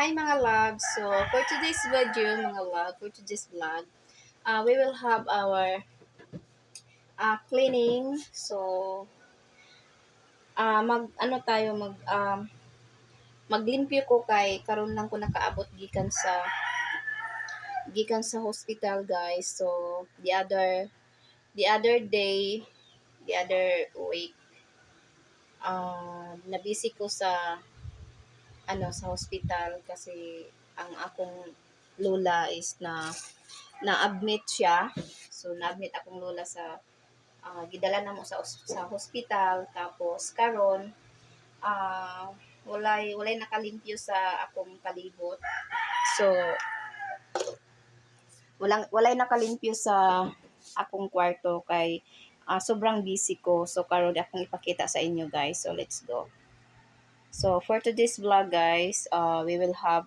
Hi mga loves! So, for today's video, mga love, for today's vlog, uh, we will have our uh, cleaning. So, uh, mag, ano tayo, mag, um, maglimpyo ko kay, karon lang ko nakaabot gikan sa, gikan sa hospital guys. So, the other, the other day, the other week, uh, nabisi ko sa ano sa hospital kasi ang akong lola is na na-admit siya. So na-admit akong lola sa ah, gidala na mo sa sa hospital tapos karon ah walay walay nakalimpyo sa akong palibot. So walang walay nakalimpyo sa akong kwarto kay ah, sobrang busy ko. So karon akong ipakita sa inyo guys. So let's go. So for today's vlog guys, uh, we will have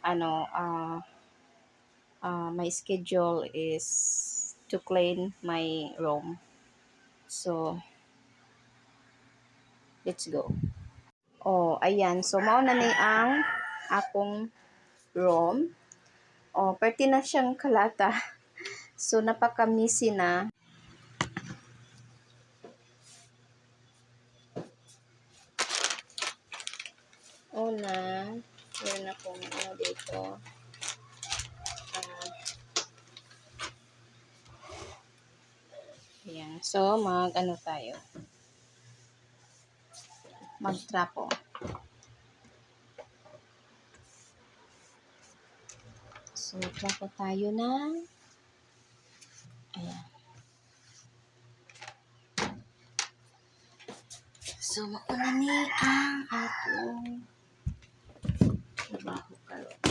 ano uh, uh, my schedule is to clean my room. So let's go. Oh, ayan. So mao na ni ang akong room. Oh, perti na siyang kalata. So napaka-messy na. Una, meron akong ano dito. Ah. Ayan. So, mag ano tayo. Magtrapo. So, trapo tayo ng ayan. So, mauna ni ang atong trabaho karon.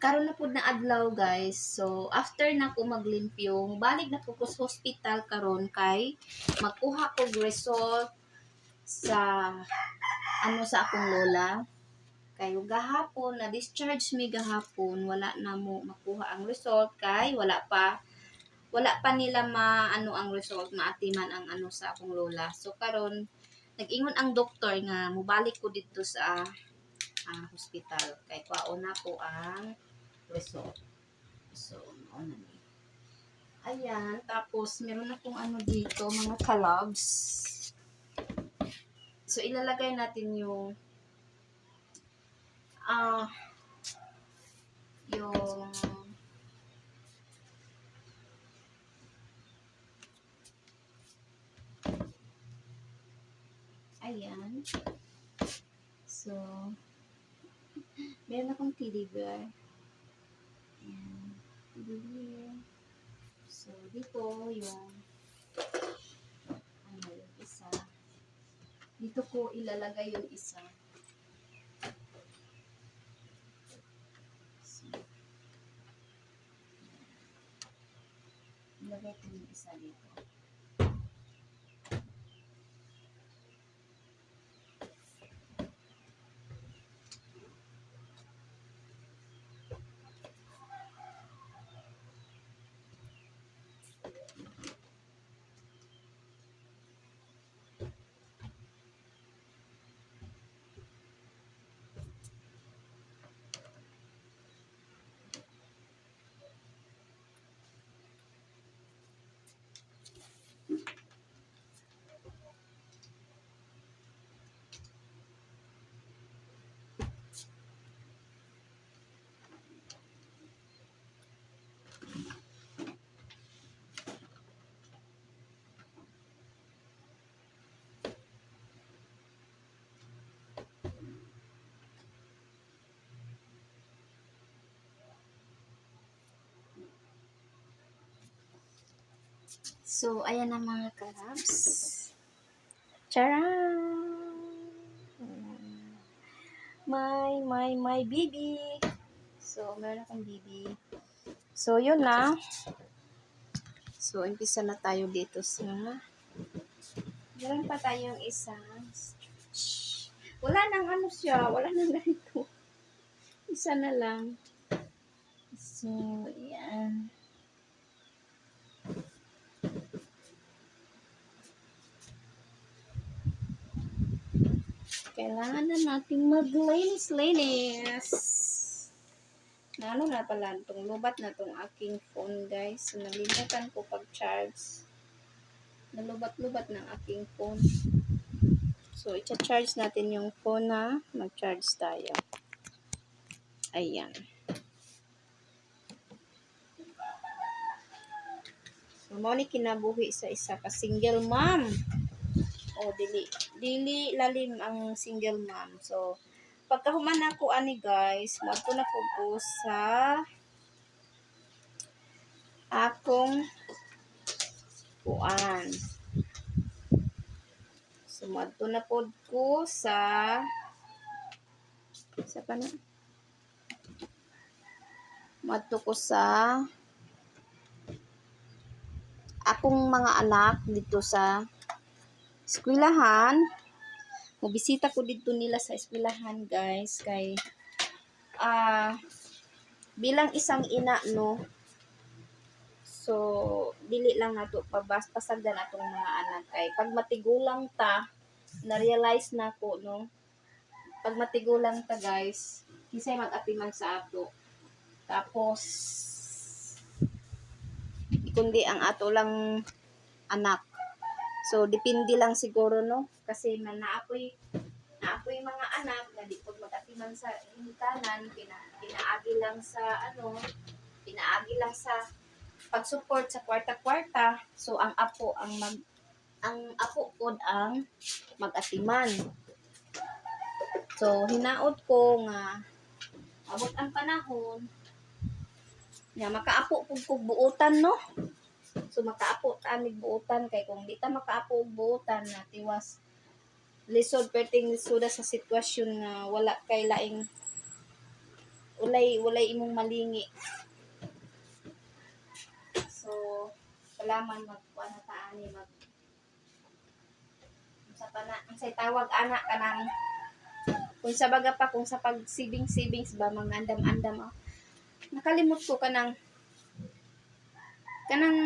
Karon na pud na adlaw guys. So after na ko maglimpyo, balik na ko sa hospital karon kay magkuha ko result sa ano sa akong lola. Kay gahapon na discharge mi gahapon, wala na mo makuha ang result kay wala pa wala pa nila ma ano ang result maatiman ang ano sa akong lola. So karon nag-ingon ang doktor nga mubalik ko dito sa ah, hospital kay kwaon na ko ang result. So, ano ni. Ayan, tapos meron akong ano dito, mga kalabs. So, ilalagay natin yung ah yung ayan. So, meron akong teddy bear. Bear. So, dito yung ano yung isa. Dito ko ilalagay yung isa. So, ilagay ko yung isa dito. So, ayan na mga karabs. Charan! My, my, my baby. So, meron akong baby. So, yun na. So, umpisa na tayo dito sa... Meron pa tayong isang stretch. Wala nang ano siya. Wala nang ganito. Isa na lang. So, yan. Kailangan na nating maglinis-linis. Nalo na pala itong lubat na itong aking phone guys. So, nalimutan ko pag-charge. Nalubat-lubat ng aking phone. So, i-charge natin yung phone na mag-charge tayo. Ayan. So, kinabuhi sa isa ka single mom. O, dili. Dili lalim ang single mom. So, pagkahuman ako ani guys, magpo na ko sa akong puan. So, madto na po ko sa sa pa na? Madto ko sa akong mga anak dito sa eskwelahan. Mubisita ko dito nila sa eskwelahan, guys, kay ah bilang isang ina no. So, dili lang nato pabas pasagdan atong mga anak kay pag matigulang ta, na-realize na ko no. Pag matigulang ta, guys, kisay mag-atiman sa ato. Tapos kundi ang ato lang anak. So, depende lang siguro, no? Kasi man naapoy, naapoy mga anak na di pag mag-atiman sa hinitanan, pina, pinaagi lang sa, ano, pinaagi lang sa pag-support sa kwarta-kwarta. So, ang apo, ang mag, ang apo pod ang mag-atiman. So, hinaot ko nga, abot ang panahon, nga makaapo pug buutan no so makaapo ta mig buutan kay kung di ta makaapo buutan na tiwas lisod perting lisoda sa sitwasyon nga wala kay laing ulay ulay imong malingi. So kailangan mag ano ta ani mag sa pana ang say tawag ana kanang kung sa baga pa kung sa pag sibing sibings ba mga andam-andam oh. Nakalimot ko kanang kanang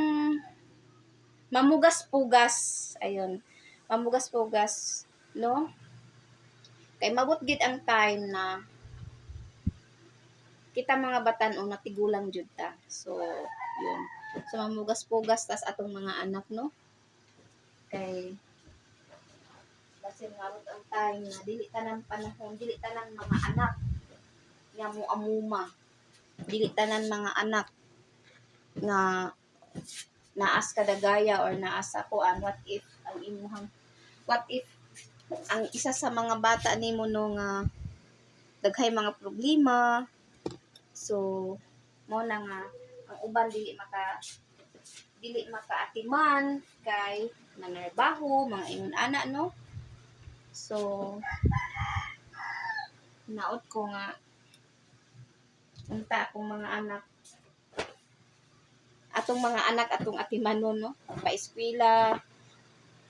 mamugas-pugas ayun. Mamugas-pugas no? Kay mabot gid ang time na kita mga batan o natigulang jud ta. So yun. So mamugas-pugas tas atong mga anak no? Kay kasi mabot ang time na dili tanang panahon dili tanang mga anak. Nga mo amuma dili tanan mga anak. Nga naas kadagaya or naas ako an what if ang imuhang what if ang isa sa mga bata nimo no nga daghay mga problema. So mo na nga ang uban dili maka dili makaatiman kay nanarbaho mga ingon ana no? So naot ko nga unta akong mga anak atong mga anak atong atimanon no? Pa-eskwela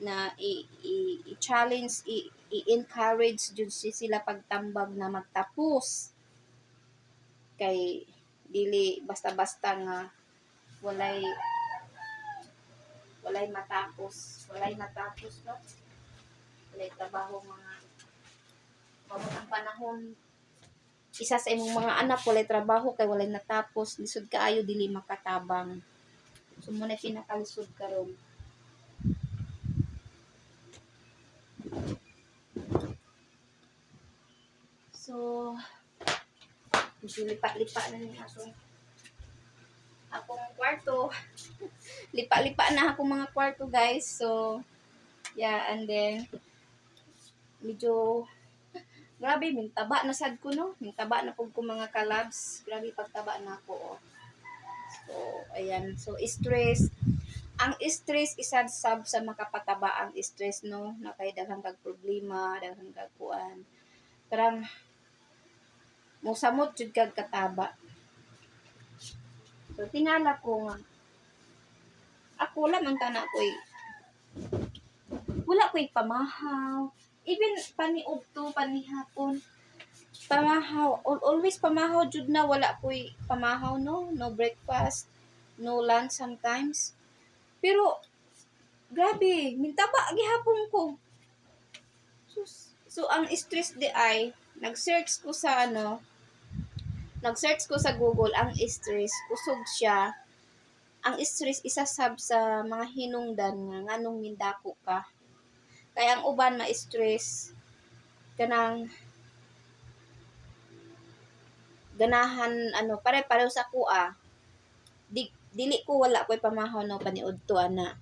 na i-challenge i- i-encourage jud si sila pagtambag na magtapos. Kay dili basta-basta nga walay walay matapos walay matapos no? Walay trabaho mga pamot ang panahon. Isa sa imong mga anak walay trabaho kay walay natapos. Lisod kaayo dili makatabang so mo na pinakalisod karon so medyo lipa-lipa na ni aso akong kwarto lipa-lipa na akong mga kwarto guys so yeah and then medyo Grabe, mintaba na sad ko, no? Mintaba na po ko mga kalabs. Grabe, pagtaba na ako, oh. So, ayan. So, stress. ang stress isad sab sa makapataba ang stress no na kay daghang kag problema daghang kag kuan parang mosamot jud kag kataba so tingala ko nga ako lang man tana ko'y wala ko'y pamahaw even paniog to panihapon pamahaw al- always pamahaw jud na wala ko'y pamahaw no no breakfast no lunch sometimes pero, grabe, mintaba gihapon ko. Sus. So, ang stress di ay, nag-search ko sa ano, nag-search ko sa Google, ang stress, kusog siya. Ang stress, isa sab sa mga hinungdan nga, nganong mindako ka. Kaya ang uban ma-stress, kanang ganahan ano pare-pareho sa kuha di, dili ko wala ko'y pamahaw no paniud to ana.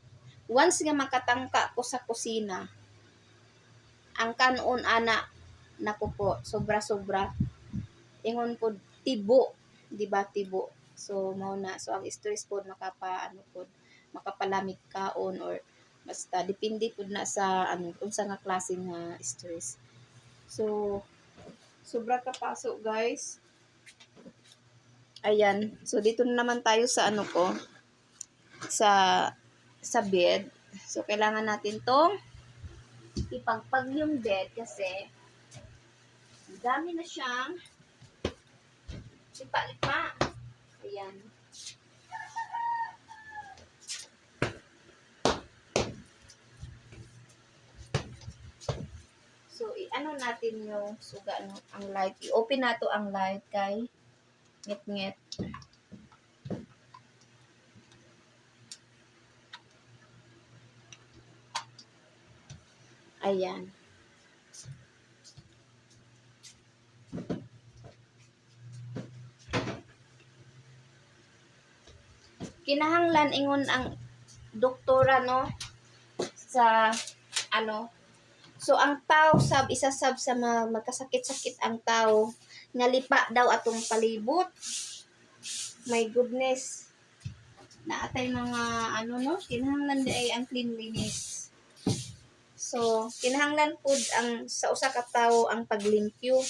Once nga makatangka ko sa kusina ang kanon ana nako po sobra sobra ingon po tibo di ba tibo? So mao na. So ang stress po makapa ano po makapalamig kaon or basta depende po na sa ano kung sa nga klase nga stress. So sobra kapaso guys Ayan. So, dito na naman tayo sa ano ko. Sa, sa bed. So, kailangan natin tong ipagpag yung bed kasi dami na siyang lipa-lipa. Ayan. So, i-ano natin yung suga, ano, ang light. I-open na to ang light kay ngit-ngit. Ayan. Kinahanglan ingon ang doktora no sa ano So ang tao sab isa sab sa magkasakit-sakit ang tao nga lipa daw atong palibot. My goodness. Naatay mga ano no, kinahanglan di ay ang cleanliness. So, kinahanglan pud ang sa usa ka tawo ang paglimpyo,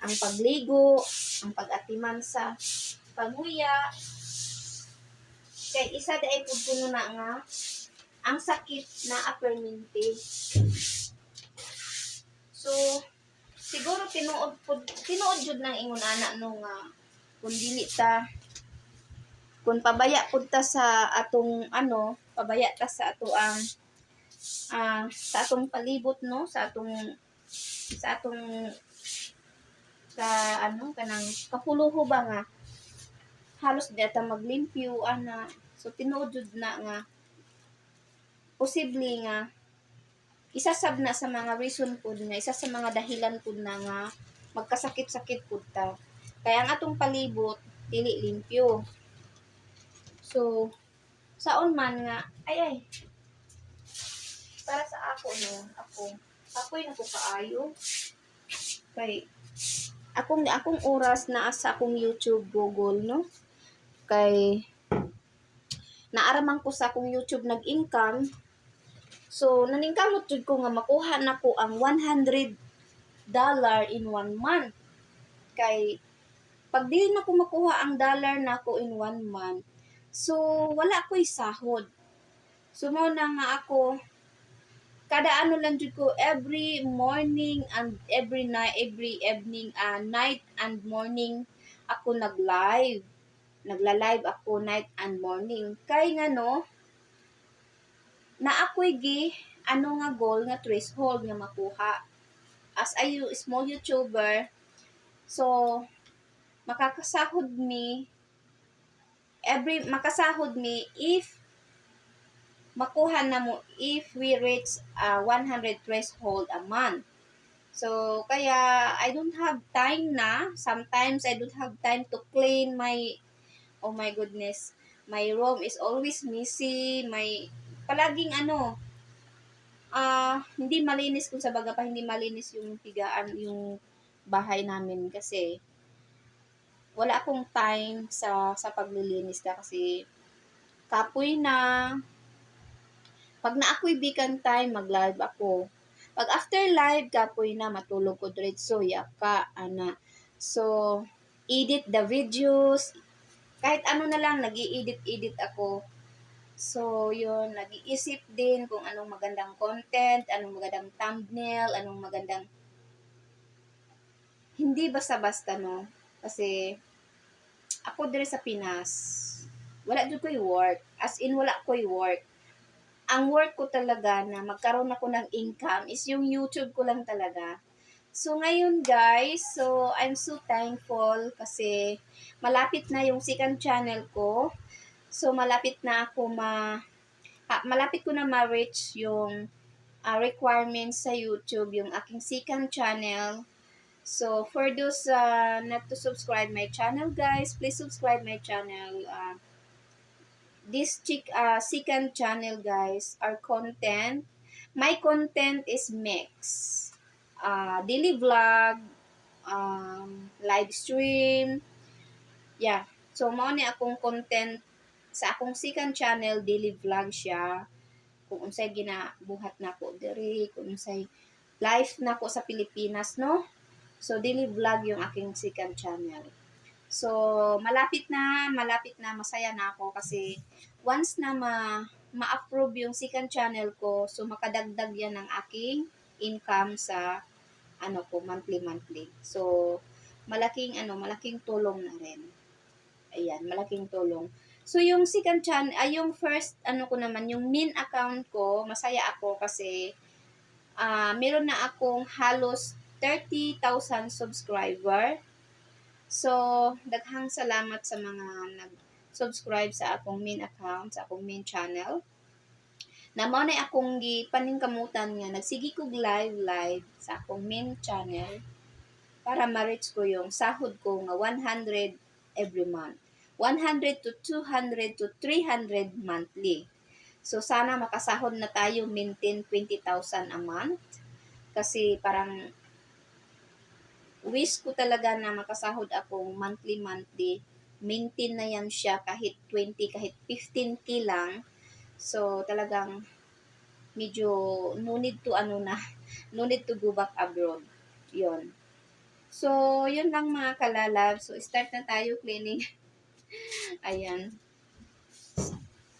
ang pagligo, ang pag-atiman sa panguya. Kay isa di ay pud kuno na nga ang sakit na apermente. So, siguro tinuod pud tinuod jud nang ingon ana no nga kung dili ta kung pabaya pud ta sa atong ano, pabaya ta sa ato ang ah, sa atong palibot no, sa atong sa atong sa ano kanang kapuluho ba nga? Halos di ta maglimpyo ana. So tinuod jud na nga posible nga isa sab na sa mga reason pud nga isa sa mga dahilan pud na nga magkasakit-sakit pud ta kaya ang atong palibot dili limpyo. So saon man nga ay ay. Para sa ako no ako ako'y nako kaayo kay akong akong oras na sa akong YouTube Google no? Kay naaraman ko sa akong YouTube nag-income So, naningkamot jud ko nga makuha na ko ang 100 dollar in one month. Kay, pag dili na ko makuha ang dollar na ko in one month, so, wala ko'y sahod. So, mo na nga ako, kada ano lang jud ko, every morning and every night, every evening, uh, night and morning, ako nag-live. Nagla-live ako night and morning. Kay nga no, na ako'y gi ano nga goal nga threshold nga makuha. As a small YouTuber so makakasahod mi every makasahod mi if makuha na mo if we reach uh, 100 threshold a month. So kaya I don't have time na. Sometimes I don't have time to clean my oh my goodness my room is always messy my palaging ano, ah, hindi malinis kung sa baga pa hindi malinis yung pigaan, yung bahay namin kasi wala akong time sa sa paglilinis ka kasi kapoy na, Pag na ako'y bikan time, mag-live ako. Pag after live, kapoy na, matulog ko diretso, yaka, ana. So, edit the videos, kahit ano na lang, nag edit edit ako. So, yun, nag-iisip din kung anong magandang content, anong magandang thumbnail, anong magandang hindi basta-basta, no? Kasi, ako dire sa Pinas, wala dito ko'y work. As in, wala ko'y work. Ang work ko talaga na magkaroon ako ng income is yung YouTube ko lang talaga. So, ngayon guys, so I'm so thankful kasi malapit na yung second channel ko. So, malapit na ako ma... ah, malapit ko na ma-reach yung ah, requirements sa YouTube, yung aking second channel. So, for those uh, not to subscribe my channel, guys, please subscribe my channel. Uh, this chick, uh, second channel, guys, our content. My content is mix. Uh, daily vlog, um, live stream. Yeah. So, mao ni akong content sa akong second channel, daily vlog siya. Kung unsay ginabuhat na ko diri, kung unsay life na ko sa Pilipinas, no? So, daily vlog yung aking second channel. So, malapit na, malapit na, masaya na ako kasi once na ma, ma-approve yung second channel ko, so makadagdag yan ng aking income sa ano ko, monthly monthly. So, malaking ano, malaking tulong na rin. Ayan, malaking tulong. So, yung second channel, ay yung first, ano ko naman, yung main account ko, masaya ako kasi ah meron na akong halos 30,000 subscriber. So, daghang salamat sa mga nag-subscribe sa akong main account, sa akong main channel. Na mao na akong gipaningkamutan nga nagsigi kog live live sa akong main channel para ma-reach ko yung sahod ko nga 100 every month. 100 to 200 to 300 monthly. So, sana makasahod na tayo maintain 20,000 a month. Kasi parang wish ko talaga na makasahod akong monthly monthly. Maintain na yan siya kahit 20 kahit 15k lang. So talagang medyo no need to ano na no need to go back abroad. Yon so yun lang mga kalalab so start na tayo cleaning ayan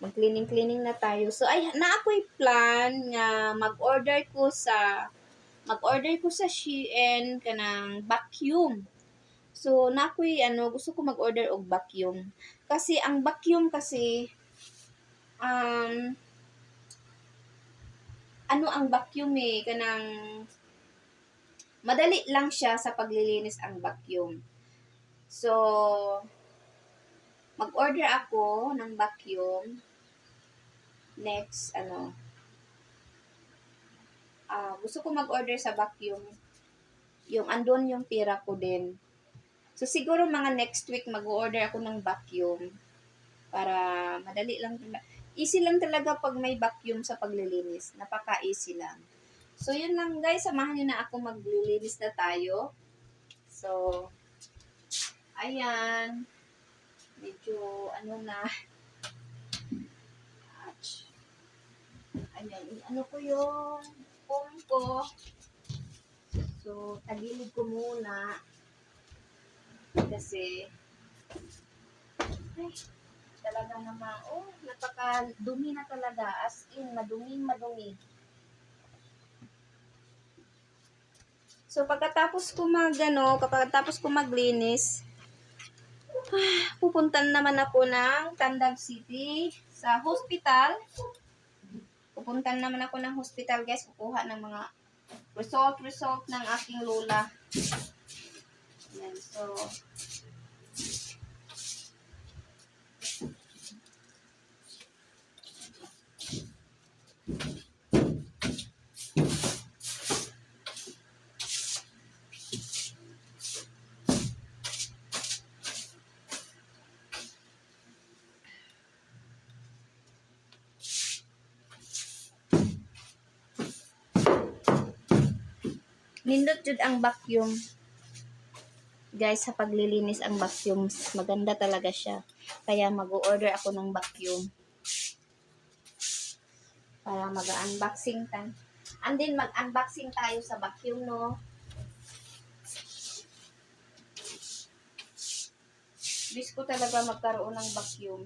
mag cleaning cleaning na tayo so ay na ako'y plan nga mag-order ko sa mag-order ko sa Shein kanang vacuum. So, nakoy ano, gusto ko mag-order og vacuum. Kasi ang vacuum kasi um ano ang vacuum eh kanang madali lang siya sa paglilinis ang vacuum. So, mag-order ako ng vacuum. Next, ano, ah, gusto ko mag-order sa vacuum. Yung andon yung pira ko din. So, siguro mga next week mag-order ako ng vacuum. Para madali lang. Easy lang talaga pag may vacuum sa paglilinis. Napaka-easy lang. So, yun lang guys. Samahan nyo na ako maglilinis na tayo. So, ayan. Medyo, ano na. Ouch. Ayan. Ano ko yun? phone ko. So, tagilid ko muna. Kasi, ay, talaga naman, oh, napaka-dumi na talaga. As in, maduming madumi. So, pagkatapos ko mag, ano, pagkatapos ko maglinis, ah, pupuntan naman ako ng Tandag City sa hospital pupuntan naman ako ng hospital guys, kukuha ng mga result, result ng aking lola. Yan, so, nindot jud ang vacuum. Guys, sa paglilinis ang vacuum, maganda talaga siya. Kaya mag-order ako ng vacuum. Para mag-unboxing tayo. And then, mag-unboxing tayo sa vacuum, no? Ko talaga magkaroon ng vacuum.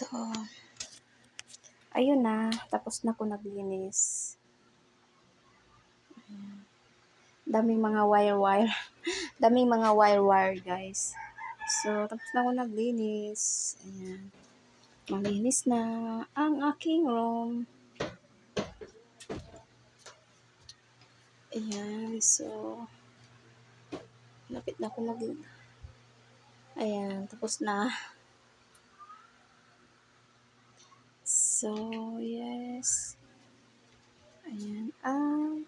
So, ayun na. Tapos na ko naglinis. Daming mga wire-wire. Daming mga wire-wire, guys. So, tapos na ako naglinis. Ayan. Malinis na ang aking room. Ayan. So, lapit na ako mag... Ayan. Tapos na. So, yes. Ayan. Ah.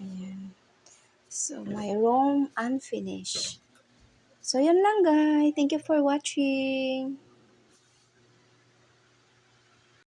Ayan. So, my room unfinished. So, yun lang guys. Thank you for watching.